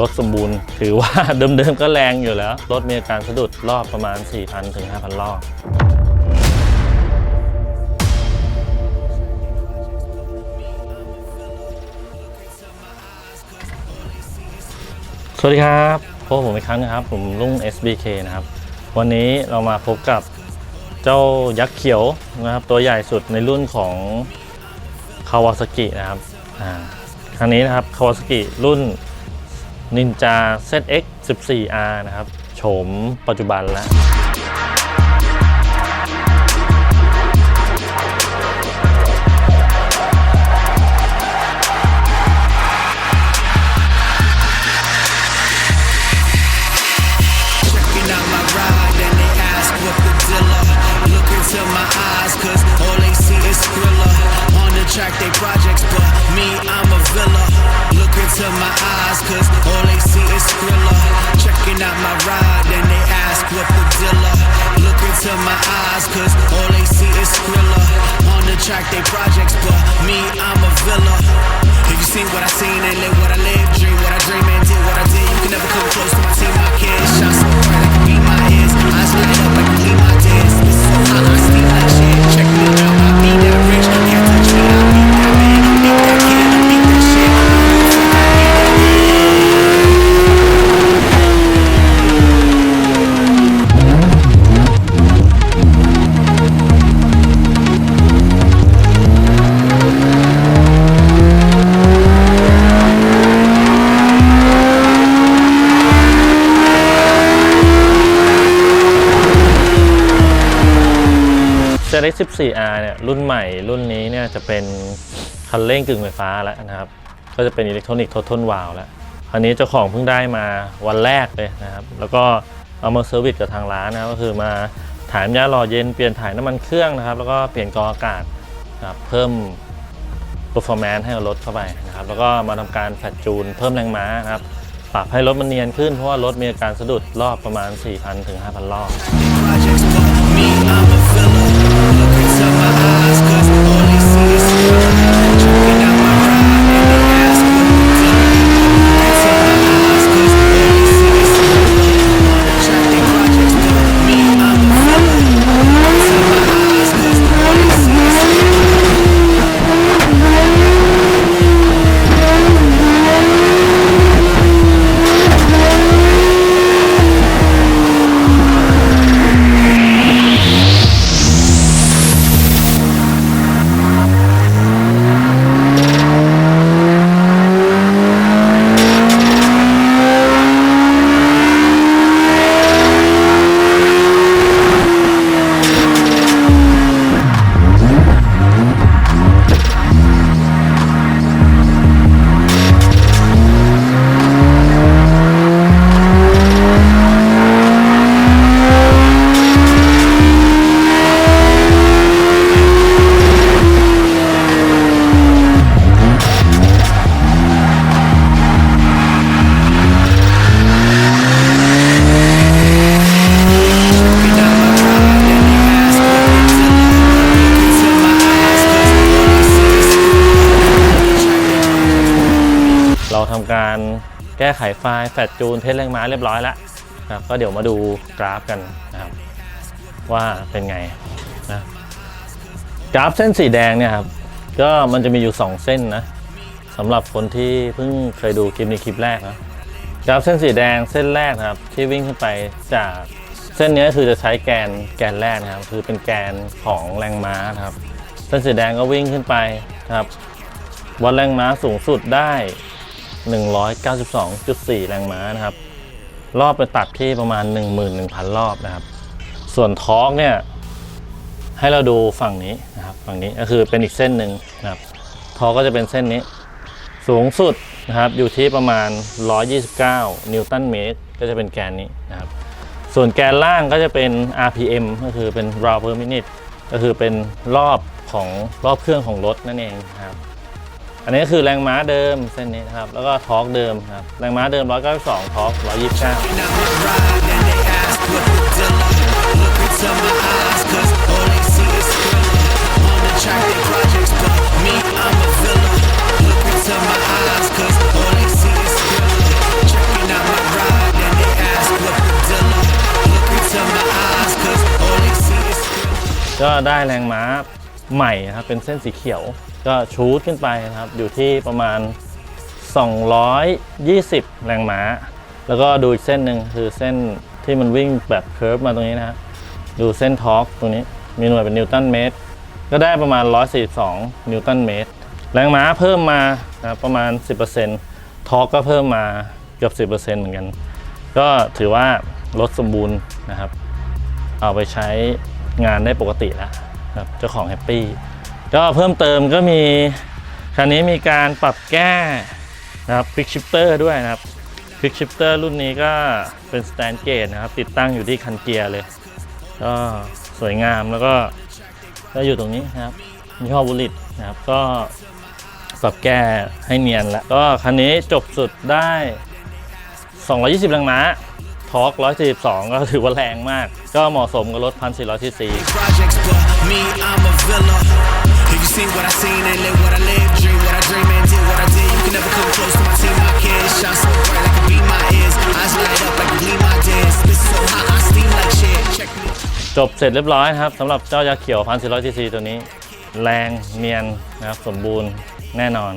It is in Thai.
รถสมบูรณ์ ถือว่าเดิมๆก็แรงอยู่แล้ว รถมีอาการสะดุดรอบประมาณ 4,000ถึง5,000 รอบสวัสดีครับพบผมอีกครั้งนะครับ ผมลุง SBK นะครับ วันนี้เรามาพบกับเจ้ายักษ์เขียวนะครับ ตัวใหญ่สุดในรุ่นของคาวาซากินะครับอ่าครั้งนี้นะครับคาวาซากิรุ่น Ninja ZX 14R นะครับ โฉมปัจจุบันแล้ว Checking Into my eyes, cause all they see is Skrilla. On the track, they projects, but me, I'm a villa. If you seen what I seen and live what I live, dream what I dream and did what I did, you can never come close to my team, my kids. ZX 14R เนี่ยรุ่นใหม่รุ่นนี้เนี่ยจะเป็นคันเร่งกึ่งไฟฟ้าแล้วนะครับ ก็จะเป็นอิเล็กทรอนิกส์ททนวาลวแล้วอันนี้เจ้าของเพิ่งได้มาวันแรกเลยนะครับ แล้วก็เอามาเซอร์วิสกับทางร้านนะครับก็คือมาถ่ายน้ำยาหล่อเย็นเปลี่ยนถ่ายน้ำมันเครื่องนะครับ แล้วก็เปลี่ยนกรองอากาศนะครับเพิ่ม performance ให้กับรถเข้าไปนะครับ แล้วก็มาทำการแฟตจูนเพิ่มแรงม้านะครับปรับให้รถมันเนียนขึ้นเพราะว่ารถมีอาการสะดุดรอบประมาณ 4,000ถึง5,000 รอบ เราการแก้ไขไฟล์แฟลจูนเทสแรงม้าเรียบร้อยแล้วนะครับก็เดี๋ยวมาดูกราฟกันนะครับว่าเป็นไงนะกราฟเส้นสีแดงเนี่ยครับก็มันจะมีอยู่ 2 เส้นนะสำหรับคนที่เพิ่งเคยดูคลิปนี้คลิปแรกนะกราฟเส้นสีแดงเส้นแรกนะครับที่วิ่งขึ้นไปจากเส้นนี้คือจะใช้แกนแกนแรกนะครับ คือเป็นแกนของแรงม้านะครับ เส้นสีแดงก็วิ่งขึ้นไปนะครับวัดแรงม้าสูงสุดได้ 192.4 แรงม้านะครับ รอบไปตัดที่ประมาณ 11,000 รอบนะครับ ส่วนท้อร์กเนี่ย ให้เราดูฝั่งนี้นะครับ ฝั่งนี้ก็คือเป็นอีกเส้นหนึ่งนะครับทอก็จะเป็นเส้นนี้ สูงสุดนะครับอยู่ที่ประมาณ 129 นิวตันเมตร ก็จะเป็นแกนนี้นะครับ ส่วนแกนล่างก็จะเป็น RPM ก็คือเป็น round per minute ก็คือเป็นรอบของรอบเครื่องของรถนั่นเองนะครับ อันนี้คือแรงม้าเดิมเส้นนี้ครับ แล้วก็ทอร์กเดิมครับ แรงม้าเดิม 192ทอร์ก129ก็ได้แรงม้า ใหม่นะครับเป็นเส้นสีเขียว ก็ชูดขึ้นไปนะครับ อยู่ที่ประมาณ 220 แรงม้า แล้วก็ดูอีกเส้นหนึ่งคือเส้นที่มันวิ่งแบบเคิร์ฟมาตรงนี้นะฮะดูเส้นทอร์กตรงนี้มีหน่วยเป็นนิวตันเมตรก็ได้ประมาณ 142 นิวตันเมตร แรงม้าเพิ่มมานะประมาณ 10%ทอร์กก็เพิ่มมาเกือบ 10%เหมือนกัน ก็ถือว่ารถสมบูรณ์นะครับ เอาไปใช้งานได้ปกติแล้ว ครับเจ้าของแฮปปี้ก็เพิ่มเติมก็มีคันนี้มีการปรับแก้นะครับคลิกชิปเตอร์ด้วยนะครับคลิกชิปเตอร์รุ่นนี้ก็เป็นสแตนเกตนะครับติดตั้งอยู่ที่คันเกียร์เลย ก็สวยงามแล้วก็ก็อยู่ตรงนี้นะครับยี่ห้อบุลิตนะครับก็ปรับแก้ให้เนียนแล้วก็คันนี้จบสุดได้ 220แรงม้า ทอร์ก142 ก็ถือว่าแรงมาก ก็เหมาะสมกับรถ 1,400ซีซี projects, but me, I'm a villa. If you seen what I seen and live what I live, dream what I dream and did what I did, you can never come close to my team, my kids. Shine so bright like a beam my ears, eyes light up like a gleam my dance. Spit so hot, I steam like shit. Check me. จบเสร็จเรียบร้อยนะครับสำหรับเจ้ายาเขียว 1,400ซีซีตัวนี้ แรงเนียนนะครับ สมบูรณ์แน่นอน